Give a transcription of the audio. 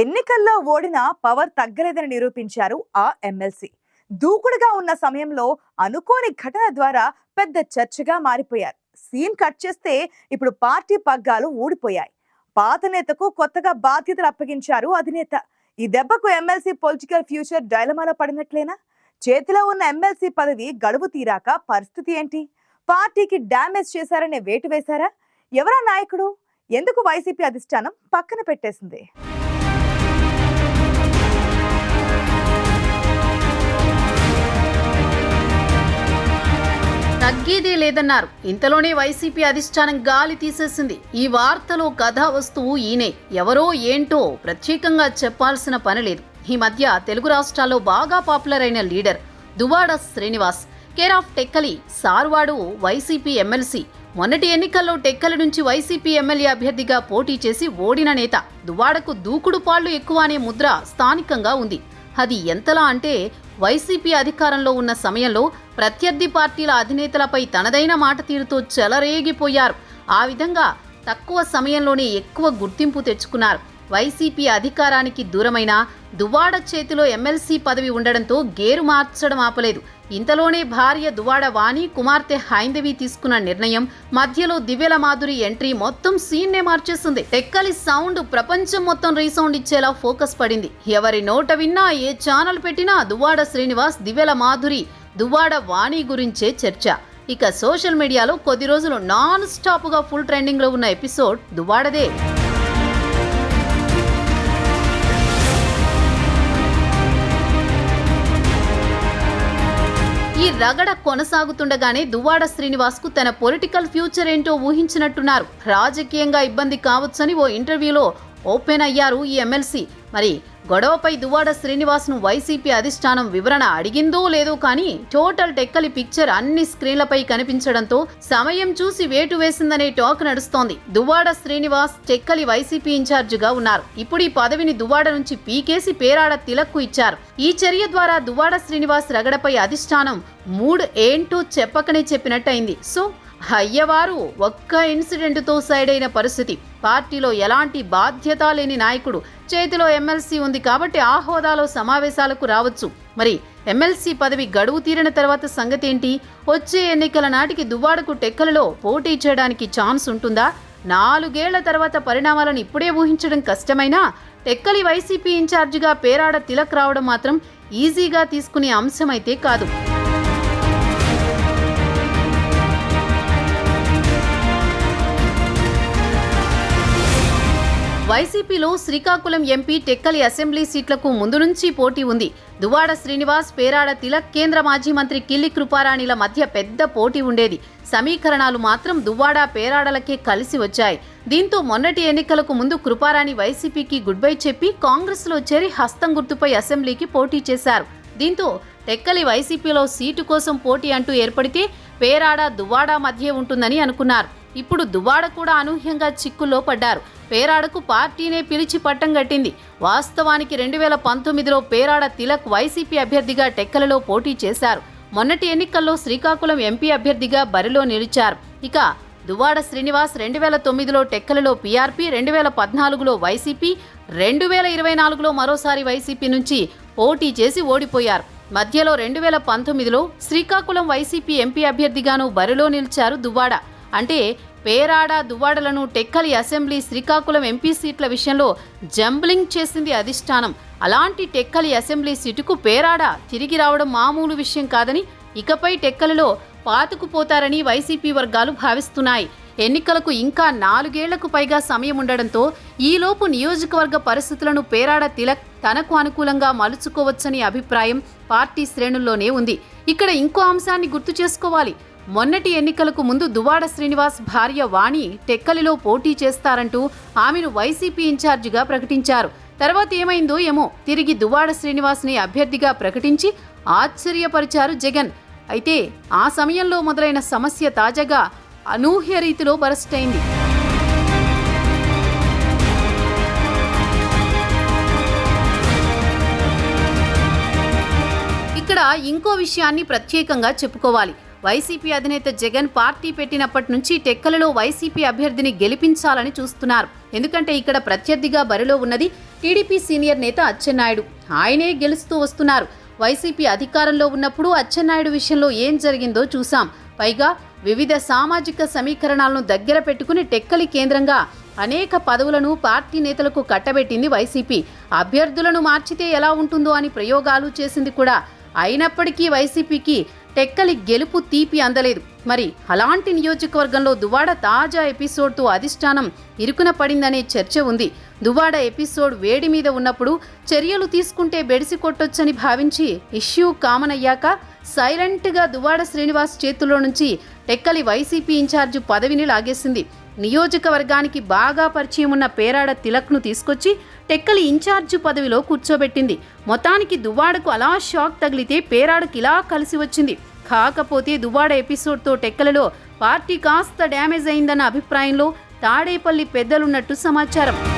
ఎన్నికల్లో ఓడినా పవర్ తగ్గలేదని నిరూపించారు ఆ ఎమ్మెల్సీ. దూకుడుగా ఉన్న సమయంలో అనుకోని ఘటన ద్వారా పెద్ద చర్చగా మారిపోయారు. సీన్ కట్ చేస్తే ఇప్పుడు పార్టీ పగ్గాలు ఊడిపోయాయి. పాత నేతకు కొత్తగా బాధ్యతలు అప్పగించారు అధినేత. ఈ దెబ్బకు ఎమ్మెల్సీ పొలిటికల్ ఫ్యూచర్ డైలమాలో పడినట్లేనా? చేతిలో ఉన్న ఎమ్మెల్సీ పదవి గడువు తీరాక పరిస్థితి ఏంటి? పార్టీకి డ్యామేజ్ చేశారనే వేటు వేశారా? ఎవరా నాయకుడు? ఎందుకు వైసీపీ అధిష్టానం పక్కన పెట్టేసింది? తగ్గేదే లేదన్నారు. ఇంతలోనే వైసీపీ అధిష్టానం గాలి తీసేసింది. ఈ వార్తలో కథా వస్తువు ఈయనే ఎవరో ఏంటో ప్రత్యేకంగా చెప్పాల్సిన పని లేదు. ఈ మధ్య తెలుగు రాష్ట్రాల్లో బాగా పాపులర్ అయిన leader Duvvada Srinivas care of Tekkali సార్వాడు YCP MLC మొన్నటి ఎన్నికల్లో టెక్కలి నుంచి వైసీపీ ఎమ్మెల్యే అభ్యర్థిగా పోటీ చేసి ఓడిన నేత. దువాడకు దూకుడు పాళ్ళు ఎక్కువ అనే ముద్ర స్థానికంగా ఉంది. అది ఎంతలా అంటే వైసీపీ అధికారంలో ఉన్న సమయంలో ప్రత్యర్థి పార్టీల అధినేతలపై తనదైన మాట తీరుతో చెలరేగిపోయారు. ఆ విధంగా తక్కువ సమయంలోనే ఎక్కువ గుర్తింపు తెచ్చుకున్నారు. వైసీపీ అధికారానికి దూరమైన దువాడ చేతిలో ఎమ్మెల్సీ పదవి ఉండడంతో గేరు మార్చడం ఆపలేదు. ఇంతలోనే భార్య దువాడ వాణి కుమార్తె హైందవి తీసుకున్న నిర్ణయం మధ్యలో దివ్యల మాధురి ఎంట్రీ మొత్తం సీన్నే మార్చేస్తుంది టెక్కలి సౌండ్ ప్రపంచం మొత్తం రీసౌండ్ ఇచ్చేలా ఫోకస్ పడింది. ఎవరి నోట విన్నా ఏ ఛానల్ పెట్టినా దువ్వాడ శ్రీనివాస్ దివ్యల మాధురి దువ్వాడ వాణి గురించే చర్చ. ఇక సోషల్ మీడియాలో కొద్ది రోజులు నాన్ స్టాప్గా ఫుల్ ట్రెండింగ్లో ఉన్న ఎపిసోడ్ దువ్వాడదే. ఈ రగడ కొనసాగుతుండగానే దువ్వాడ శ్రీనివాస్కు తన పొలిటికల్ ఫ్యూచర్ ఏంటో ఊహించినట్టున్నారు. రాజకీయంగా ఇబ్బంది కావచ్చని ఓ ఇంటర్వ్యూలో ఓపెన్ అయ్యారు ఈ ఎమ్మెల్సీ. మరి గొడవపై దువ్వాడ శ్రీనివాస్ను వైసీపీ అధిష్టానం వివరణ అడిగిందో లేదో కానీ టోటల్ టెక్కలి పిక్చర్ అన్ని స్క్రీన్లపై కనిపించడంతో సమయం చూసి వేటు వేసిందనే టాక్ నడుస్తోంది. దువ్వాడ శ్రీనివాస్ టెక్కలి వైసీపీ ఇన్ఛార్జిగా ఉన్నారు. ఇప్పుడు ఈ పదవిని దువ్వాడ నుంచి పీకేసి పేరాడ తిలక్కు ఇచ్చారు. ఈ చర్య ద్వారా దువ్వాడ శ్రీనివాస్ రగడపై అధిష్టానం మూడు ఏంటో చెప్పకనే చెప్పినట్టయింది. సో అయ్యవారు ఒక్క ఇన్సిడెంట్తో సైడ్ అయిన పరిస్థితి. పార్టీలో ఎలాంటి బాధ్యత లేని నాయకుడు. చేతిలో ఎమ్మెల్సీ ఉంది కాబట్టి ఆ హోదాలో సమావేశాలకు రావచ్చు. మరి ఎమ్మెల్సీ పదవి గడువు తీరిన తర్వాత సంగతి ఏంటి వచ్చే ఎన్నికల నాటికి దువ్వాడకు టెక్కలలో పోటీ చేయడానికి ఛాన్స్ ఉంటుందా? నాలుగేళ్ళ తర్వాత పరిణామాలను ఇప్పుడే ఊహించడం కష్టమైనా? టెక్కలి వైసీపీ ఇన్ఛార్జిగా పేరాడ తిలక్ రావడం మాత్రం ఈజీగా తీసుకునే అంశమైతే కాదు. వైసీపీలో శ్రీకాకుళం ఎంపీ టెక్కలి అసెంబ్లీ సీట్లకు ముందు నుంచి పోటీ ఉంది. దువాడ శ్రీనివాస్ పేరాడ తిలక్ కేంద్ర మాజీ మంత్రి కిల్లి కృపారాణిల మధ్య పెద్ద పోటీ ఉండేది. సమీకరణాలు మాత్రం దువ్వాడ పేరాడలకే కలిసి వచ్చాయి. దీంతో మొన్నటి ఎన్నికలకు ముందు కృపారాణి వైసీపీకి గుడ్ బై చెప్పి కాంగ్రెస్లో చేరి హస్తం గుర్తుపై అసెంబ్లీకి పోటీ చేశారు. దీంతో టెక్కలి వైసీపీలో సీటు కోసం పోటీ అంటూ ఏర్పడితే పేరాడ దువ్వాడ మధ్య ఉంటుందని అనుకున్నారు. ఇప్పుడు దువ్వాడ కూడా అనూహ్యంగా చిక్కుల్లో పడ్డారు. పేరాడకు పార్టీనే పిలిచి పట్టం కట్టింది. వాస్తవానికి రెండు వేల పంతొమ్మిదిలో పేరాడ తిలక్ వైసీపీ అభ్యర్థిగా టెక్కలలో పోటీ చేశారు. మొన్నటి ఎన్నికల్లో శ్రీకాకుళం ఎంపీ అభ్యర్థిగా బరిలో నిలిచారు. ఇక దువ్వాడ శ్రీనివాస్ రెండు వేల తొమ్మిదిలో టెక్కలలో పీఆర్పీ రెండు వేల పద్నాలుగులో వైసీపీ రెండు వేల ఇరవై నాలుగులో మరోసారి వైసీపీ నుంచి పోటీ చేసి ఓడిపోయారు. మధ్యలో రెండు వేల పంతొమ్మిదిలో శ్రీకాకుళం వైసీపీ ఎంపీ అభ్యర్థిగాను బరిలో నిలిచారు దువ్వాడ. అంటే పేరాడ దువ్వాడలను టెక్కలి అసెంబ్లీ శ్రీకాకుళం ఎంపీ సీట్ల విషయంలో జంబ్లింగ్ చేసింది అధిష్టానం. అలాంటి టెక్కలి అసెంబ్లీ సీటుకు పేరాడ తిరిగి రావడం మామూలు విషయం కాదని ఇకపై టెక్కలిలో పాతుకుపోతారని వైసీపీ వర్గాలు భావిస్తున్నాయి. ఎన్నికలకు ఇంకా నాలుగేళ్ళకు పైగా సమయం ఉండడంతో ఈలోపు నియోజకవర్గ పరిస్థితులను పేరాడ తిలక్ తనకు అనుకూలంగా మలుచుకోవచ్చని అభిప్రాయం పార్టీ శ్రేణుల్లోనే ఉంది. ఇక్కడ ఇంకో అంశాన్ని గుర్తు చేసుకోవాలి. మొన్నటి ఎన్నికలకు ముందు దువాడ శ్రీనివాస్ భార్య వాణి టెక్కలిలో పోటీ చేస్తారంటూ ఆమెను వైసీపీ ఇన్ఛార్జిగా ప్రకటించారు. తర్వాత ఏమైందో ఏమో తిరిగి దువాడ శ్రీనివాస్ని అభ్యర్థిగా ప్రకటించి ఆశ్చర్యపరిచారు జగన్. అయితే ఆ సమయంలో మొదలైన సమస్య తాజాగా అనూహ్య రీతిలో బరస్టైంది ఇక్కడ ఇంకో విషయాన్ని ప్రత్యేకంగా చెప్పుకోవాలి. వైసీపీ అధినేత జగన్ పార్టీ పెట్టినప్పటి నుంచి టెక్కలలో వైసీపీ అభ్యర్థిని గెలిపించాలని చూస్తున్నారు. ఎందుకంటే ఇక్కడ ప్రత్యర్థిగా బరిలో ఉన్నది టీడీపీ సీనియర్ నేత అచ్చెన్నాయుడు. ఆయనే గెలుస్తూ వస్తున్నారు. వైసీపీ అధికారంలో ఉన్నప్పుడు అచ్చెన్నాయుడు విషయంలో ఏం జరిగిందో చూశాం. పైగా వివిధ సామాజిక సమీకరణాలను దగ్గర పెట్టుకుని టెక్కలి కేంద్రంగా అనేక పదవులను పార్టీ నేతలకు కట్టబెట్టింది వైసీపీ. అభ్యర్థులను మార్చితే ఎలా ఉంటుందో అని ప్రయోగాలు చేసింది కూడా అయినప్పటికీ వైసీపీకి టెక్కలి గెలుపు తీపి అందలేదు. మరి అలాంటి నియోజకవర్గంలో దువాడ తాజా ఎపిసోడ్తో అధిష్టానం ఇరుకున పడిందనే చర్చ ఉంది. దువాడ ఎపిసోడ్ వేడి మీద ఉన్నప్పుడు చర్యలు తీసుకుంటే బెడిసి కొట్టొచ్చని భావించి ఇష్యూ కామన్ అయ్యాక సైలెంట్గా దువాడ శ్రీనివాస్ చేతుల్లో నుంచి టెక్కలి వైసీపీ ఇన్ఛార్జి పదవిని లాగేసింది. నియోజకవర్గానికి బాగా పరిచయం ఉన్న పేరాడ తిలక్ను తీసుకొచ్చి టెక్కలి ఇన్ఛార్జి పదవిలో కూర్చోబెట్టింది. మొత్తానికి దువ్వాడకు అలా షాక్ తగిలితే పేరాడకి ఇలా కలిసి వచ్చింది. కాకపోతే దువ్వాడ ఎపిసోడ్తో టెక్కలలో పార్టీ కాస్త డ్యామేజ్ అయిందన్న అభిప్రాయంలో తాడేపల్లి పెద్దలున్నట్టు సమాచారం.